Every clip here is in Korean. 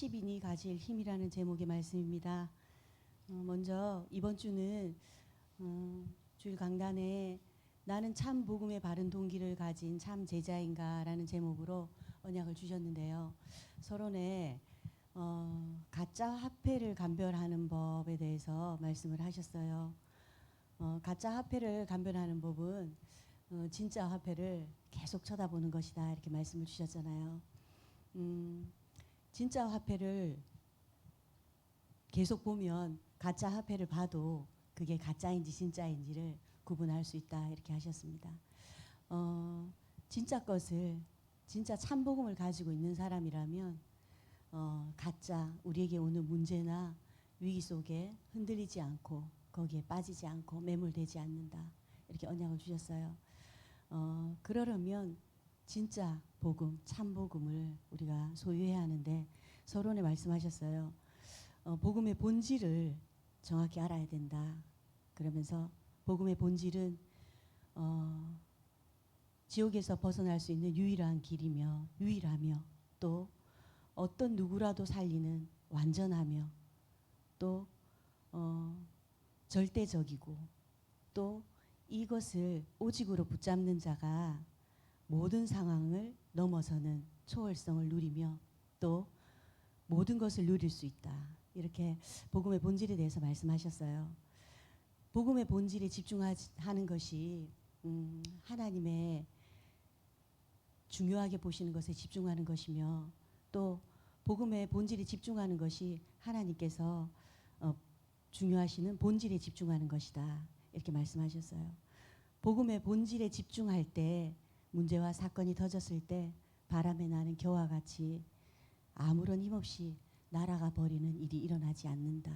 70인이 가질 힘이라는 제목의 말씀입니다. 어, 먼저 이번 주는 어, 주일 강단에 나는 참 복음의 바른 동기를 가진 참 제자인가라는 제목으로 언약을 주셨는데요. 서론에 어, 가짜 화폐를 감별하는 법에 대해서 말씀을 하셨어요. 어, 가짜 화폐를 감별하는 법은 어, 진짜 화폐를 계속 쳐다보는 것이다 이렇게 말씀을 주셨잖아요. 음, 진짜 화폐를 계속 보면 가짜 화폐를 봐도 그게 가짜인지 진짜인지를 구분할 수 있다 이렇게 하셨습니다. 어, 진짜 것을 진짜 참복음을 가지고 있는 사람이라면 어, 가짜 우리에게 오는 문제나 위기 속에 흔들리지 않고 거기에 빠지지 않고 매몰되지 않는다 이렇게 언약을 주셨어요. 어, 그러려면 진짜 복음, 참 복음을 우리가 소유해야 하는데 서론에 말씀하셨어요. 어, 복음의 본질을 정확히 알아야 된다. 그러면서 복음의 본질은 어, 지옥에서 벗어날 수 있는 유일한 길이며 유일하며 또 어떤 누구라도 살리는 완전하며 또 어, 절대적이고 또 이것을 오직으로 붙잡는 자가 모든 상황을 넘어서는 초월성을 누리며 또 모든 것을 누릴 수 있다. 이렇게 복음의 본질에 대해서 말씀하셨어요. 복음의 본질에 집중하는 것이 음, 하나님의 중요하게 보시는 것에 집중하는 것이며 또 복음의 본질에 집중하는 것이 하나님께서 어, 중요하시는 본질에 집중하는 것이다. 이렇게 말씀하셨어요. 복음의 본질에 집중할 때 문제와 사건이 터졌을 때 바람에 나는 겨와 같이 아무런 힘없이 날아가 버리는 일이 일어나지 않는다.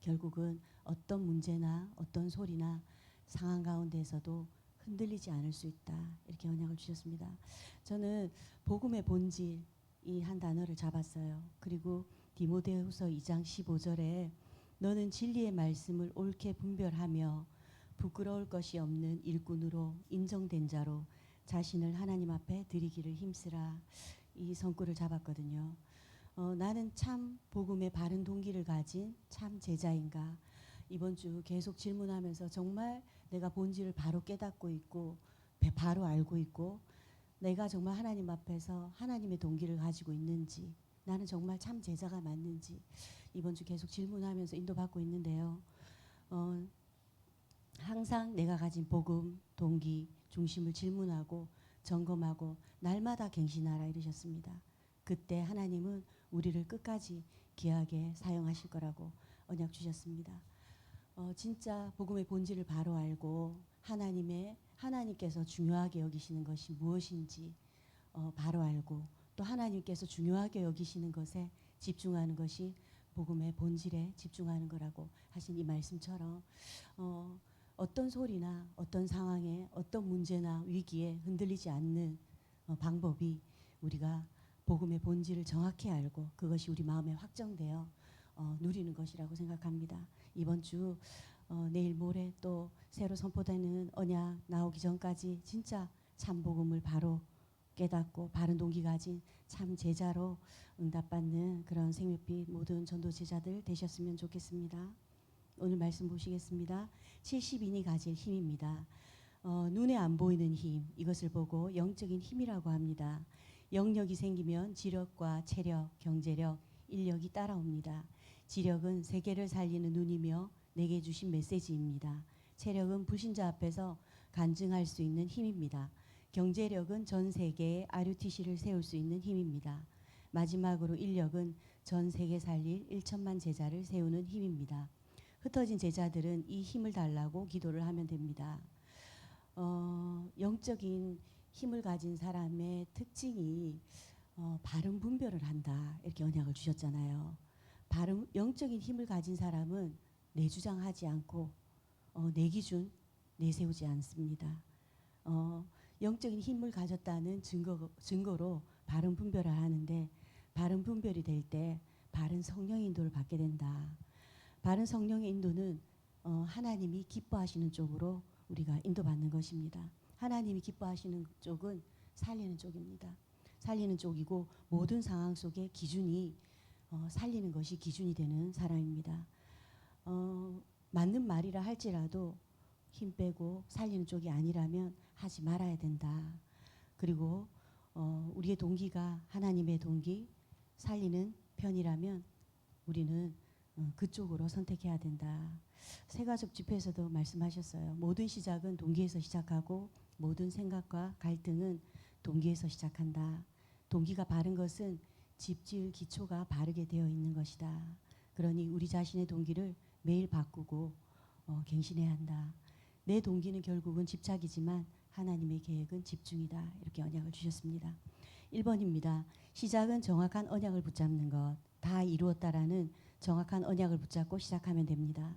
결국은 어떤 문제나 어떤 소리나 상황 가운데서도 흔들리지 않을 수 있다. 이렇게 언약을 주셨습니다. 저는 복음의 본질 이 한 단어를 잡았어요. 그리고 디모데후서 2장 15절에 너는 진리의 말씀을 옳게 분별하며 부끄러울 것이 없는 일꾼으로 인정된 자로 자신을 하나님 앞에 드리기를 힘쓰라 이 성구를 잡았거든요. 어, 나는 참 복음의 바른 동기를 가진 참 제자인가 이번 주 계속 질문하면서 정말 내가 본질을 바로 깨닫고 있고 바로 알고 있고 내가 정말 하나님 앞에서 하나님의 동기를 가지고 있는지 나는 정말 참 제자가 맞는지 이번 주 계속 질문하면서 인도받고 있는데요. 어, 항상 내가 가진 복음, 동기, 중심을 질문하고 점검하고 날마다 갱신하라 이러셨습니다. 그때 하나님은 우리를 끝까지 귀하게 사용하실 거라고 언약 주셨습니다. 어, 진짜 복음의 본질을 바로 알고 하나님의 하나님께서 중요하게 여기시는 것이 무엇인지 어, 바로 알고 또 하나님께서 중요하게 여기시는 것에 집중하는 것이 복음의 본질에 집중하는 거라고 하신 이 말씀처럼 어, 어떤 소리나 어떤 상황에 어떤 문제나 위기에 흔들리지 않는 어, 방법이 우리가 복음의 본질을 정확히 알고 그것이 우리 마음에 확정되어 어, 누리는 것이라고 생각합니다. 이번 주 어, 내일 모레 또 새로 선포되는 언약 나오기 전까지 진짜 참 복음을 바로 깨닫고 바른 동기 가진 참 제자로 응답받는 그런 생명빛 모든 전도 제자들 되셨으면 좋겠습니다. 오늘 말씀 보시겠습니다. 70인이 가질 힘입니다. 어, 눈에 안 보이는 힘 이것을 보고 영적인 힘이라고 합니다. 영역이 생기면 지력과 체력, 경제력, 인력이 따라옵니다. 지력은 세계를 살리는 눈이며 내게 주신 메시지입니다. 체력은 불신자 앞에서 간증할 수 있는 힘입니다. 경제력은 전 세계에 RUTC를 세울 수 있는 힘입니다. 마지막으로 인력은 전 세계 살릴 1천만 제자를 세우는 힘입니다. 흩어진 제자들은 이 힘을 달라고 기도를 하면 됩니다. 어, 영적인 힘을 가진 사람의 특징이 어, 바른 분별을 한다 이렇게 언약을 주셨잖아요. 바른 영적인 힘을 가진 사람은 내 주장하지 않고 어, 내 기준 내세우지 않습니다. 어, 영적인 힘을 가졌다는 증거 증거로 바른 분별을 하는데 바른 분별이 될 때 바른 성령 인도를 받게 된다. 바른 성령의 인도는 어, 하나님이 기뻐하시는 쪽으로 우리가 인도받는 것입니다. 하나님이 기뻐하시는 쪽은 살리는 쪽입니다. 살리는 쪽이고 모든 상황 속에 기준이 어, 살리는 것이 기준이 되는 사람입니다. 어, 맞는 말이라 할지라도 힘 빼고 살리는 쪽이 아니라면 하지 말아야 된다. 그리고 어, 우리의 동기가 하나님의 동기 살리는 편이라면 우리는 어, 그쪽으로 선택해야 된다. 세가족 집회에서도 말씀하셨어요. 모든 시작은 동기에서 시작하고 모든 생각과 갈등은 동기에서 시작한다. 동기가 바른 것은 집 지을 기초가 바르게 되어 있는 것이다. 그러니 우리 자신의 동기를 매일 바꾸고 어, 갱신해야 한다. 내 동기는 결국은 집착이지만 하나님의 계획은 집중이다. 이렇게 언약을 주셨습니다. 1번입니다. 시작은 정확한 언약을 붙잡는 것. 다 이루었다라는 정확한 언약을 붙잡고 시작하면 됩니다.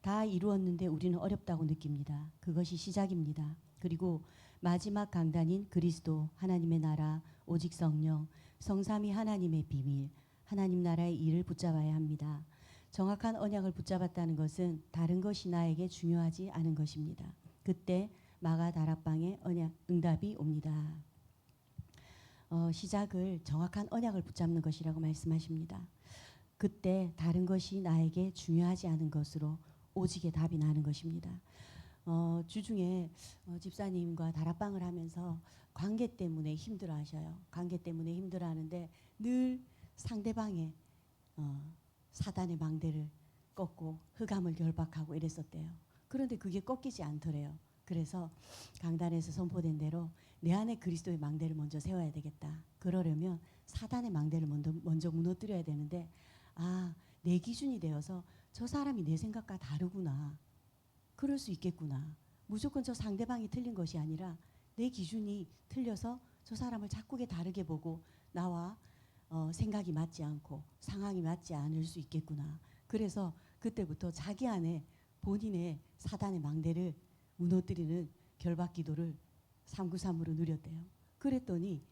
다 이루었는데 우리는 어렵다고 느낍니다. 그것이 시작입니다. 그리고 마지막 강단인 그리스도 하나님의 나라 오직 성령 성삼위 하나님의 비밀 하나님 나라의 일을 붙잡아야 합니다. 정확한 언약을 붙잡았다는 것은 다른 것이 나에게 중요하지 않은 것입니다. 그때 마가 다락방에 언약 응답이 옵니다. 어, 시작을 정확한 언약을 붙잡는 것이라고 말씀하십니다. 그때 다른 것이 나에게 중요하지 않은 것으로 오직의 답이 나는 것입니다. 어, 주중에 어, 집사님과 다락방을 하면서 관계 때문에 힘들어 하셔요. 관계 때문에 힘들어 하는데 늘 상대방의 어, 사단의 망대를 꺾고 흑암을 결박하고 이랬었대요. 그런데 그게 꺾이지 않더래요. 그래서 강단에서 선포된 대로 내 안에 그리스도의 망대를 먼저 세워야 되겠다. 그러려면 사단의 망대를 먼저, 먼저 무너뜨려야 되는데 아, 내 기준이 되어서 저 사람이 내 생각과 다르구나. 그럴 수 있겠구나. 무조건 저 상대방이 틀린 것이 아니라 내 기준이 틀려서 저 사람을 자꾸게 다르게 보고 나와 어, 생각이 맞지 않고 상황이 맞지 않을 수 있겠구나. 그래서 그때부터 자기 안에 본인의 사단의 망대를 무너뜨리는 결박 기도를 393으로 누렸대요. 그랬더니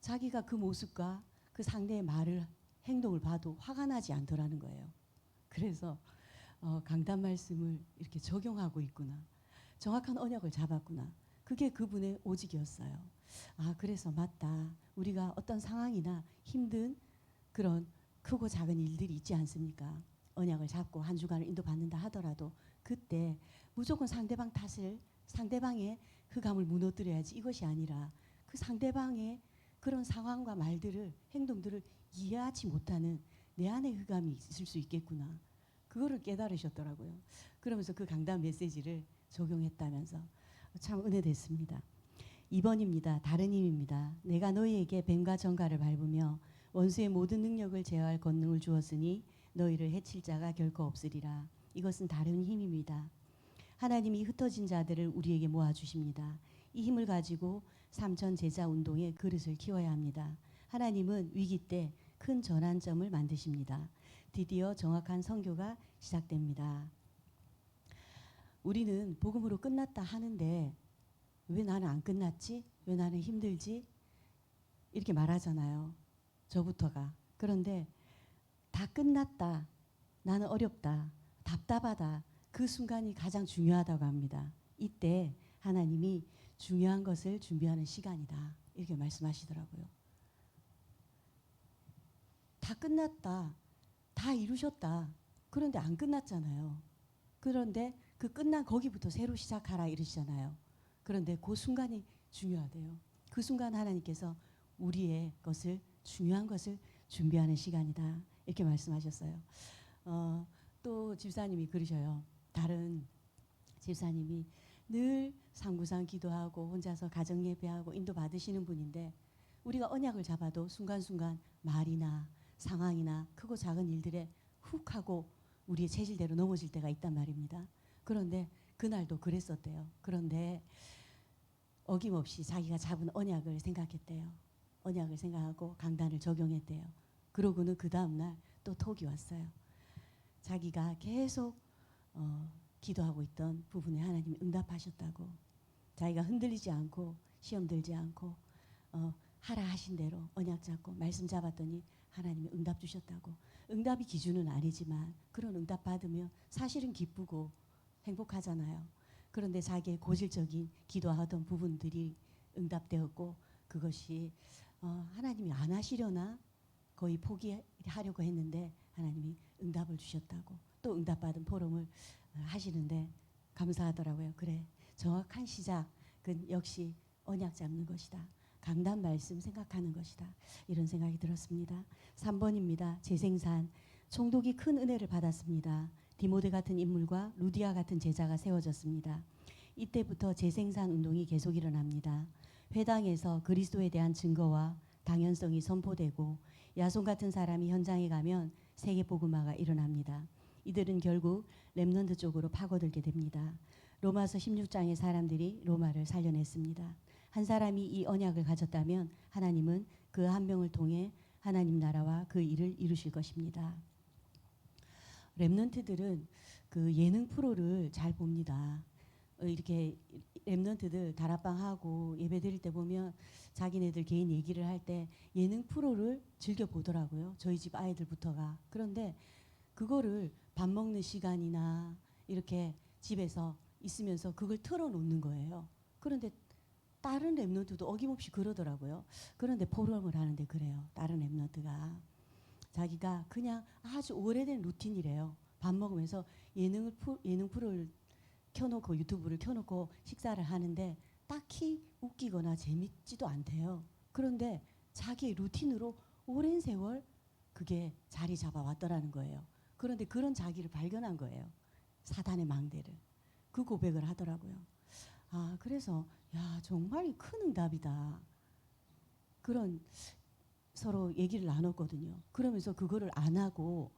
자기가 그 모습과 그 상대의 말을 행동을 봐도 화가 나지 않더라는 거예요. 그래서 어, 강단 말씀을 이렇게 적용하고 있구나. 정확한 언약을 잡았구나. 그게 그분의 오직이었어요. 아, 그래서 맞다. 우리가 어떤 상황이나 힘든 그런 크고 작은 일들이 있지 않습니까? 언약을 잡고 한 주간을 인도받는다 하더라도 그때 무조건 상대방 탓을 상대방의 흑암을 무너뜨려야지 이것이 아니라 그 상대방의 그런 상황과 말들을 행동들을 이해하지 못하는 내 안에 흑암이 있을 수 있겠구나. 그거를 깨달으셨더라고요. 그러면서 그 강단 메시지를 적용했다면서 참 은혜됐습니다. 2번입니다. 다른 힘입니다. 내가 너희에게 뱀과 정갈을 밟으며 원수의 모든 능력을 제어할 권능을 주었으니 너희를 해칠 자가 결코 없으리라. 이것은 다른 힘입니다. 하나님이 흩어진 자들을 우리에게 모아 주십니다. 이 힘을 가지고 삼천 제자 운동의 그릇을 키워야 합니다. 하나님은 위기 때 큰 전환점을 만드십니다. 드디어 정확한 선교가 시작됩니다. 우리는 복음으로 끝났다 하는데 왜 나는 안 끝났지? 왜 나는 힘들지? 이렇게 말하잖아요. 저부터가. 그런데 다 끝났다. 나는 어렵다. 답답하다. 그 순간이 가장 중요하다고 합니다. 이때 하나님이 중요한 것을 준비하는 시간이다. 이렇게 말씀하시더라고요. 다 끝났다. 다 이루셨다. 그런데 안 끝났잖아요. 그런데 그 끝난 거기부터 새로 시작하라 이러시잖아요. 그런데 그 순간이 중요하대요. 그 순간 하나님께서 우리의 것을 중요한 것을 준비하는 시간이다. 이렇게 말씀하셨어요. 어, 또 집사님이 그러셔요. 다른 집사님이 늘 상구상 기도하고 혼자서 가정 예배하고 인도 받으시는 분인데 우리가 언약을 잡아도 순간순간 말이나 상황이나 크고 작은 일들에 훅 하고 우리의 체질대로 넘어질 때가 있단 말입니다. 그런데 그날도 그랬었대요. 그런데 어김없이 자기가 잡은 언약을 생각했대요. 언약을 생각하고 강단을 적용했대요. 그러고는 그 다음날 또 톡이 왔어요. 자기가 계속 어, 기도하고 있던 부분에 하나님이 응답하셨다고 자기가 흔들리지 않고 시험 들지 않고 어, 하라 하신 대로 언약 잡고 말씀 잡았더니 하나님이 응답 주셨다고 응답이 기준은 아니지만 그런 응답 받으면 사실은 기쁘고 행복하잖아요. 그런데 자기의 고질적인 기도하던 부분들이 응답되었고 그것이 어, 하나님이 안 하시려나 거의 포기하려고 했는데 하나님이 응답을 주셨다고 또 응답받은 포럼을 어, 하시는데 감사하더라고요. 그래 정확한 시작은 역시 언약 잡는 것이다. 강단 말씀 생각하는 것이다. 이런 생각이 들었습니다. 3번입니다. 재생산 총독이 큰 은혜를 받았습니다. 디모데 같은 인물과 루디아 같은 제자가 세워졌습니다. 이때부터 재생산 운동이 계속 일어납니다. 회당에서 그리스도에 대한 증거와 당연성이 선포되고 야손 같은 사람이 현장에 가면 세계 복음화가 일어납니다. 이들은 결국 렘넌트 쪽으로 파고들게 됩니다. 로마서 16장의 사람들이 로마를 살려냈습니다. 한 사람이 이 언약을 가졌다면 하나님은 그 한 명을 통해 하나님 나라와 그 일을 이루실 것입니다. 렘넌트들은 그 예능 프로를 잘 봅니다. 어, 이렇게 렘넌트들 다락방 하고 예배 드릴 때 보면 자기네들 개인 얘기를 할 때 예능 프로를 즐겨 보더라고요. 저희 집 아이들부터가. 그런데 그거를 밥 먹는 시간이나 이렇게 집에서 있으면서 그걸 틀어 놓는 거예요. 그런데 다른 랩런트도 어김없이 그러더라고요. 그런데 포럼을 하는데 그래요. 다른 랩런트가 자기가 그냥 아주 오래된 루틴이래요. 밥 먹으면서 예능을 예능 프로를 켜놓고 유튜브를 켜놓고 식사를 하는데 딱히 웃기거나 재밌지도 않대요. 그런데 자기의 루틴으로 오랜 세월 그게 자리 잡아 왔더라는 거예요. 그런데 그런 자기를 발견한 거예요. 사단의 망대를. 그 고백을 하더라고요. 아, 그래서 야, 정말 큰 응답이다. 그런 서로 얘기를 나눴거든요. 그러면서 그거를 안 하고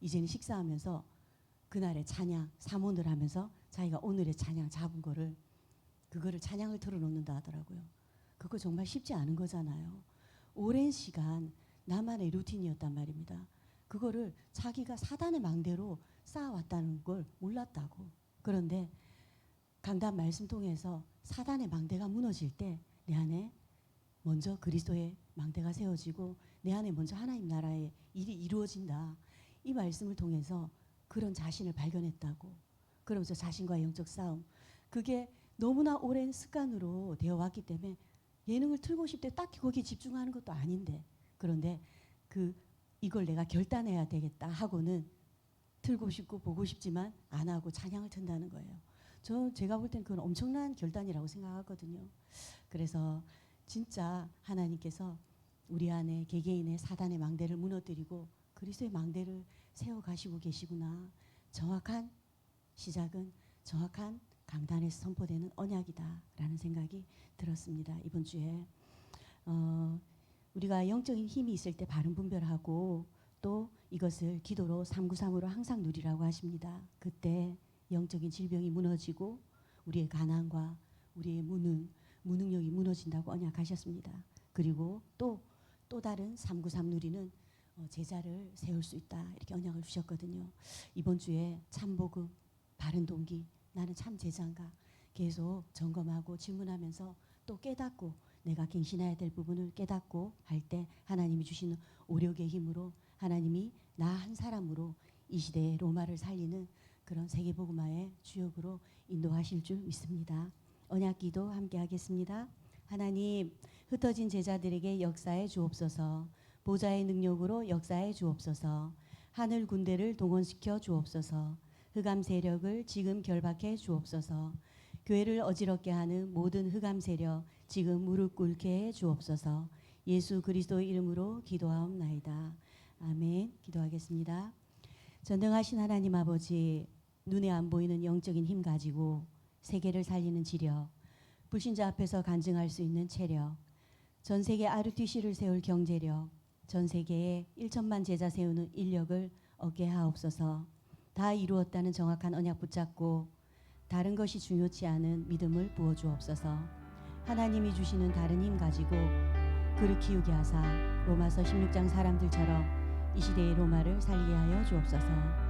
이제는 식사하면서 그날의 찬양 사문을 하면서 자기가 오늘의 찬양 잡은 거를 그거를 찬양을 틀어놓는다 하더라고요. 그거 정말 쉽지 않은 거잖아요. 오랜 시간 나만의 루틴이었단 말입니다. 그거를 자기가 사단의 망대로 쌓아왔다는 걸 몰랐다고. 그런데 강단 말씀 통해서 사단의 망대가 무너질 때 내 안에 먼저 그리스도의 망대가 세워지고 내 안에 먼저 하나님 나라의 일이 이루어진다. 이 말씀을 통해서 그런 자신을 발견했다고. 그러면서 자신과의 영적 싸움. 그게 너무나 오랜 습관으로 되어 왔기 때문에 예능을 틀고 싶대 딱히 거기에 집중하는 것도 아닌데 그런데 그 이걸 내가 결단해야 되겠다 하고는 틀고 싶고 보고 싶지만 안 하고 찬양을 튼다는 거예요. 저 제가 볼 땐 그건 엄청난 결단이라고 생각하거든요. 그래서 진짜 하나님께서 우리 안에 개개인의 사단의 망대를 무너뜨리고 그리스도의 망대를 세워 가시고 계시구나. 정확한 시작은 정확한 강단에서 선포되는 언약이다라는 생각이 들었습니다. 이번 주에 어, 우리가 영적인 힘이 있을 때 바른 분별하고 또 이것을 기도로 삼구삼으로 항상 누리라고 하십니다. 그때 영적인 질병이 무너지고 우리의 가난과 우리의 무능, 무능력이 무너진다고 언약하셨습니다. 그리고 또 또 다른 삼구삼 누리는 어, 제자를 세울 수 있다 이렇게 언약을 주셨거든요. 이번 주에 참 복음, 바른 동기, 나는 참 제자인가 계속 점검하고 질문하면서 또 깨닫고 내가 갱신해야 될 부분을 깨닫고 할 때 하나님이 주시는 오력의 힘으로 하나님이 나 한 사람으로 이 시대의 로마를 살리는 그런 세계복음화의 주역으로 인도하실 줄 믿습니다. 언약기도 함께 하겠습니다. 하나님 흩어진 제자들에게 역사해 주옵소서. 보좌의 능력으로 역사해 주옵소서. 하늘 군대를 동원시켜 주옵소서. 흑암 세력을 지금 결박해 주옵소서. 교회를 어지럽게 하는 모든 흑암 세력 지금 무릎 꿇게 해 주옵소서. 예수 그리스도의 이름으로 기도하옵나이다. 아멘. 기도하겠습니다. 전능하신 하나님 아버지 눈에 안 보이는 영적인 힘 가지고 세계를 살리는 지력, 불신자 앞에서 간증할 수 있는 체력, 전 세계 RTC를 세울 경제력, 전 세계에 1천만 제자 세우는 인력을 얻게 하옵소서. 다 이루었다는 정확한 언약 붙잡고 다른 것이 중요치 않은 믿음을 부어 주옵소서. 하나님이 주시는 다른 힘 가지고 그를 키우게 하사 로마서 16장 사람들처럼 이 시대의 로마를 살리게 하여 주옵소서.